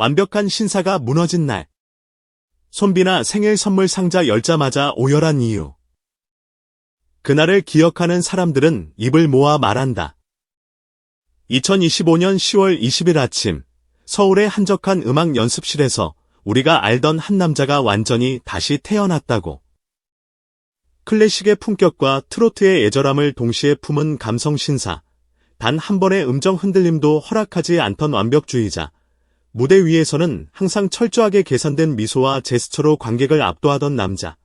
완벽한 신사가 무너진 날. 손비나 생일 선물 상자 열자마자 오열한 이유. 그날을 기억하는 사람들은 입을 모아 말한다. 2025년 10월 20일 아침, 서울의 한적한 음악 연습실에서 우리가 알던 한 남자가 완전히 다시 태어났다고. 클래식의 품격과 트로트의 애절함을 동시에 품은 감성 신사. 단 한 번의 음정 흔들림도 허락하지 않던 완벽주의자. 무대 위에서는 항상 철저하게 계산된 미소와 제스처로 관객을 압도하던 남자.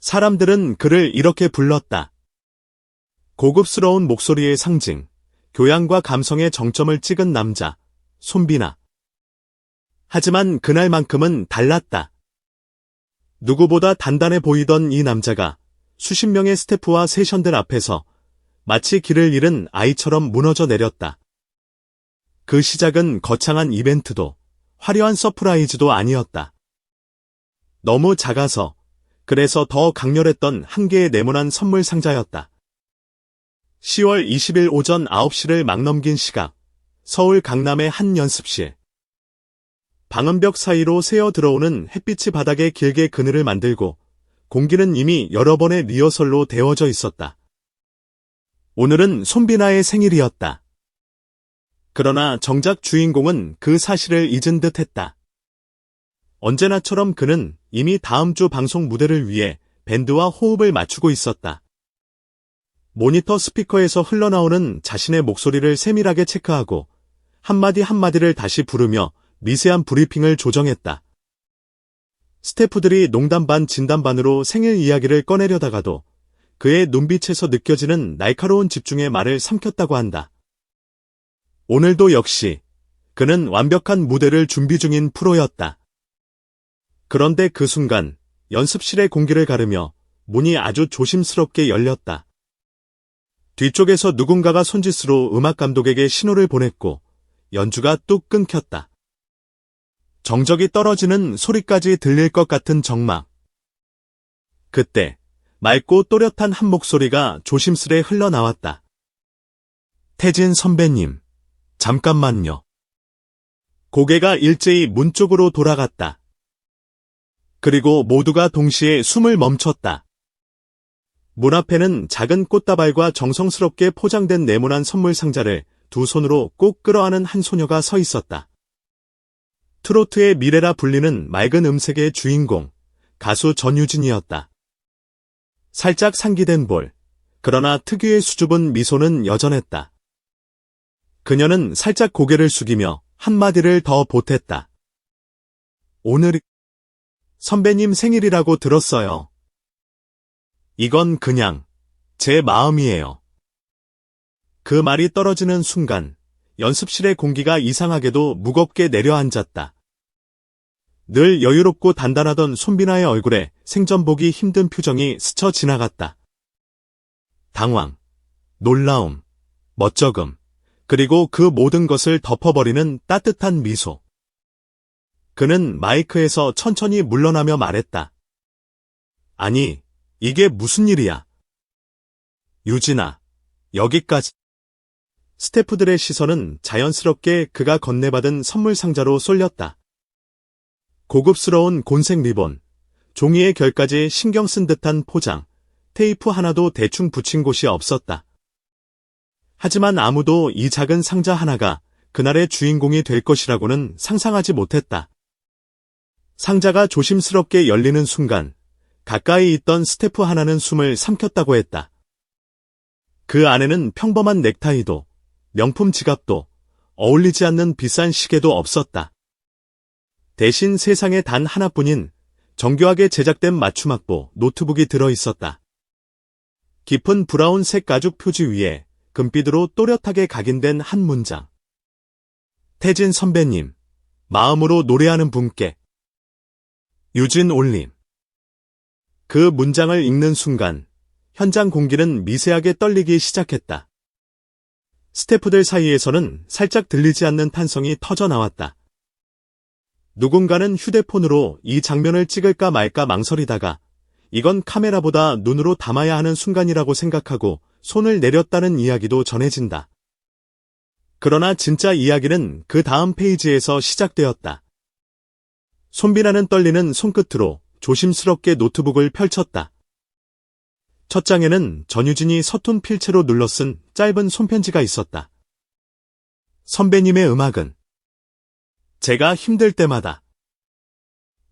사람들은 그를 이렇게 불렀다. 고급스러운 목소리의 상징, 교양과 감성의 정점을 찍은 남자, 손비나. 하지만 그날만큼은 달랐다. 누구보다 단단해 보이던 이 남자가 수십 명의 스태프와 세션들 앞에서 마치 길을 잃은 아이처럼 무너져 내렸다. 그 시작은 거창한 이벤트도 화려한 서프라이즈도 아니었다. 너무 작아서 그래서 더 강렬했던 한 개의 네모난 선물 상자였다. 10월 20일 오전 9시를 막 넘긴 시각, 서울 강남의 한 연습실. 방음벽 사이로 새어 들어오는 햇빛이 바닥에 길게 그늘을 만들고 공기는 이미 여러 번의 리허설로 데워져 있었다. 오늘은 손비나의 생일이었다. 그러나 정작 주인공은 그 사실을 잊은 듯 했다. 언제나처럼 그는 이미 다음 주 방송 무대를 위해 밴드와 호흡을 맞추고 있었다. 모니터 스피커에서 흘러나오는 자신의 목소리를 세밀하게 체크하고 한마디 한마디를 다시 부르며 미세한 브리핑을 조정했다. 스태프들이 농담 반 진담 반으로 생일 이야기를 꺼내려다가도 그의 눈빛에서 느껴지는 날카로운 집중의 말을 삼켰다고 한다. 오늘도 역시 그는 완벽한 무대를 준비 중인 프로였다. 그런데 그 순간 연습실의 공기를 가르며 문이 아주 조심스럽게 열렸다. 뒤쪽에서 누군가가 손짓으로 음악 감독에게 신호를 보냈고 연주가 뚝 끊겼다. 정적이 떨어지는 소리까지 들릴 것 같은 정막. 그때 맑고 또렷한 한 목소리가 조심스레 흘러나왔다. 태진 선배님, 잠깐만요. 고개가 일제히 문 쪽으로 돌아갔다. 그리고 모두가 동시에 숨을 멈췄다. 문 앞에는 작은 꽃다발과 정성스럽게 포장된 네모난 선물 상자를 두 손으로 꼭 끌어안은 한 소녀가 서 있었다. 트로트의 미래라 불리는 맑은 음색의 주인공, 가수 전유진이었다. 살짝 상기된 볼, 그러나 특유의 수줍은 미소는 여전했다. 그녀는 살짝 고개를 숙이며 한마디를 더 보탰다. 오늘 선배님 생일이라고 들었어요. 이건 그냥 제 마음이에요. 그 말이 떨어지는 순간 연습실의 공기가 이상하게도 무겁게 내려앉았다. 늘 여유롭고 단단하던 손비나의 얼굴에 생전 보기 힘든 표정이 스쳐 지나갔다. 당황, 놀라움, 멋쩍음, 그리고 그 모든 것을 덮어버리는 따뜻한 미소. 그는 마이크에서 천천히 물러나며 말했다. 아니, 이게 무슨 일이야? 유진아, 여기까지. 스태프들의 시선은 자연스럽게 그가 건네받은 선물 상자로 쏠렸다. 고급스러운 곤색 리본, 종이의 결까지 신경 쓴 듯한 포장, 테이프 하나도 대충 붙인 곳이 없었다. 하지만 아무도 이 작은 상자 하나가 그날의 주인공이 될 것이라고는 상상하지 못했다. 상자가 조심스럽게 열리는 순간 가까이 있던 스태프 하나는 숨을 삼켰다고 했다. 그 안에는 평범한 넥타이도 명품 지갑도 어울리지 않는 비싼 시계도 없었다. 대신 세상에 단 하나뿐인 정교하게 제작된 맞춤 악보 노트북이 들어 있었다. 깊은 브라운색 가죽 표지 위에 금빛으로 또렷하게 각인된 한 문장. 태진 선배님, 마음으로 노래하는 분께. 유진 올림. 그 문장을 읽는 순간 현장 공기는 미세하게 떨리기 시작했다. 스태프들 사이에서는 살짝 들리지 않는 탄성이 터져 나왔다. 누군가는 휴대폰으로 이 장면을 찍을까 말까 망설이다가 이건 카메라보다 눈으로 담아야 하는 순간이라고 생각하고 손을 내렸다는 이야기도 전해진다. 그러나 진짜 이야기는 그 다음 페이지에서 시작되었다. 손비나는 떨리는 손끝으로 조심스럽게 노트북을 펼쳤다. 첫 장에는 전유진이 서툰 필체로 눌러 쓴 짧은 손편지가 있었다. 선배님의 음악은 제가 힘들 때마다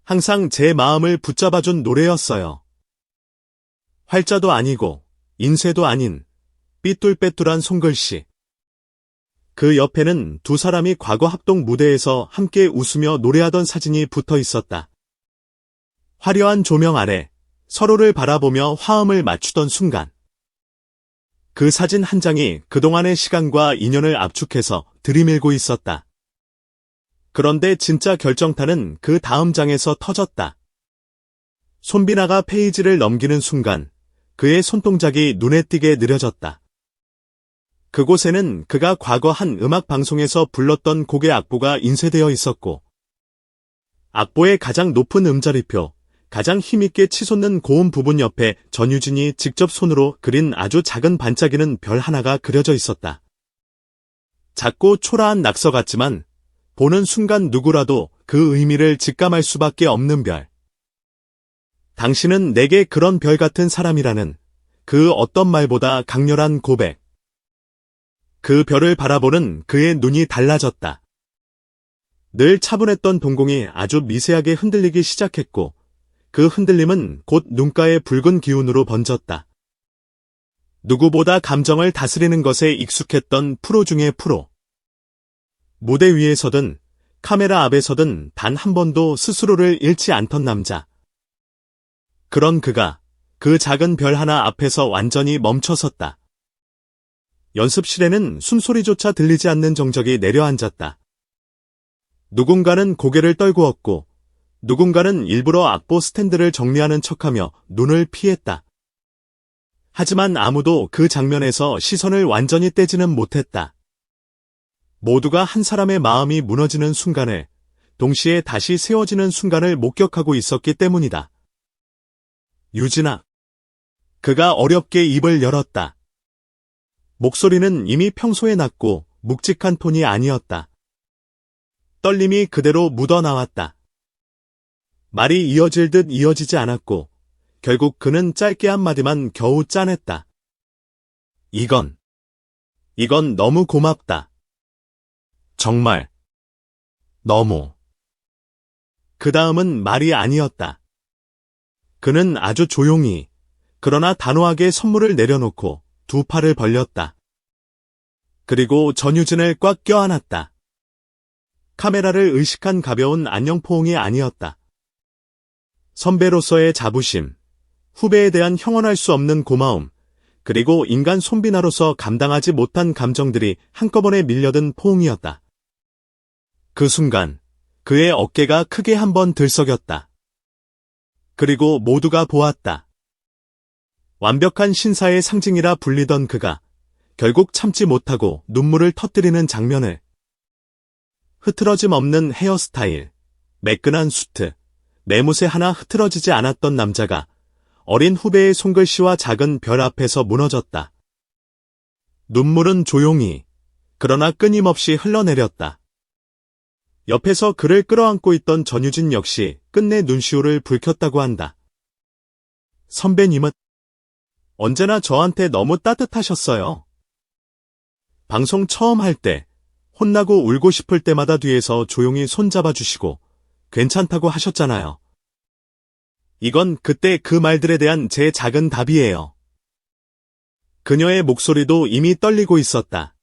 항상 제 마음을 붙잡아준 노래였어요. 활자도 아니고 인쇄도 아닌 삐뚤빼뚤한 손글씨. 그 옆에는 두 사람이 과거 합동 무대에서 함께 웃으며 노래하던 사진이 붙어 있었다. 화려한 조명 아래 서로를 바라보며 화음을 맞추던 순간. 그 사진 한 장이 그동안의 시간과 인연을 압축해서 들이밀고 있었다. 그런데 진짜 결정타는 그 다음 장에서 터졌다. 손비나가 페이지를 넘기는 순간 그의 손동작이 눈에 띄게 느려졌다. 그곳에는 그가 과거 한 음악 방송에서 불렀던 곡의 악보가 인쇄되어 있었고, 악보의 가장 높은 음자리표, 가장 힘있게 치솟는 고음 부분 옆에 전유진이 직접 손으로 그린 아주 작은 반짝이는 별 하나가 그려져 있었다. 작고 초라한 낙서 같지만 보는 순간 누구라도 그 의미를 직감할 수밖에 없는 별. 당신은 내게 그런 별 같은 사람이라는 그 어떤 말보다 강렬한 고백. 그 별을 바라보는 그의 눈이 달라졌다. 늘 차분했던 동공이 아주 미세하게 흔들리기 시작했고, 그 흔들림은 곧 눈가의 붉은 기운으로 번졌다. 누구보다 감정을 다스리는 것에 익숙했던 프로 중의 프로. 무대 위에서든 카메라 앞에서든 단 한 번도 스스로를 잃지 않던 남자. 그런 그가 그 작은 별 하나 앞에서 완전히 멈춰섰다. 연습실에는 숨소리조차 들리지 않는 정적이 내려앉았다. 누군가는 고개를 떨구었고, 누군가는 일부러 악보 스탠드를 정리하는 척하며 눈을 피했다. 하지만 아무도 그 장면에서 시선을 완전히 떼지는 못했다. 모두가 한 사람의 마음이 무너지는 순간을, 동시에 다시 세워지는 순간을 목격하고 있었기 때문이다. 유진아. 그가 어렵게 입을 열었다. 목소리는 이미 평소에 낮고 묵직한 톤이 아니었다. 떨림이 그대로 묻어나왔다. 말이 이어질 듯 이어지지 않았고 결국 그는 짧게 한마디만 겨우 짜냈다. 이건, 이건 너무 고맙다. 정말, 너무. 그 다음은 말이 아니었다. 그는 아주 조용히, 그러나 단호하게 선물을 내려놓고 두 팔을 벌렸다. 그리고 전유진을 꽉 껴안았다. 카메라를 의식한 가벼운 안녕 포옹이 아니었다. 선배로서의 자부심, 후배에 대한 형언할 수 없는 고마움, 그리고 인간 손비나로서 감당하지 못한 감정들이 한꺼번에 밀려든 포옹이었다. 그 순간 그의 어깨가 크게 한번 들썩였다. 그리고 모두가 보았다. 완벽한 신사의 상징이라 불리던 그가 결국 참지 못하고 눈물을 터뜨리는 장면을 흐트러짐 없는 헤어스타일, 매끈한 수트, 매무새 하나 흐트러지지 않았던 남자가 어린 후배의 손글씨와 작은 별 앞에서 무너졌다. 눈물은 조용히, 그러나 끊임없이 흘러내렸다. 옆에서 그를 끌어안고 있던 전유진 역시 끝내 눈시울을 붉혔다고 한다. 선배님은 언제나 저한테 너무 따뜻하셨어요. 방송 처음 할 때, 혼나고 울고 싶을 때마다 뒤에서 조용히 손잡아 주시고, 괜찮다고 하셨잖아요. 이건 그때 그 말들에 대한 제 작은 답이에요. 그녀의 목소리도 이미 떨리고 있었다.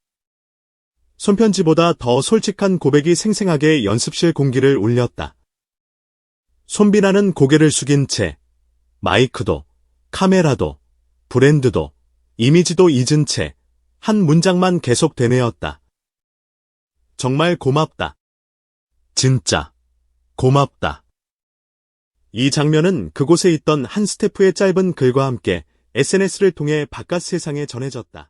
손편지보다 더 솔직한 고백이 생생하게 연습실 공기를 울렸다. 손비나는 고개를 숙인 채 마이크도 카메라도 브랜드도 이미지도 잊은 채 한 문장만 계속 되뇌었다. 정말 고맙다. 진짜. 고맙다. 이 장면은 그곳에 있던 한 스태프의 짧은 글과 함께 SNS를 통해 바깥 세상에 전해졌다.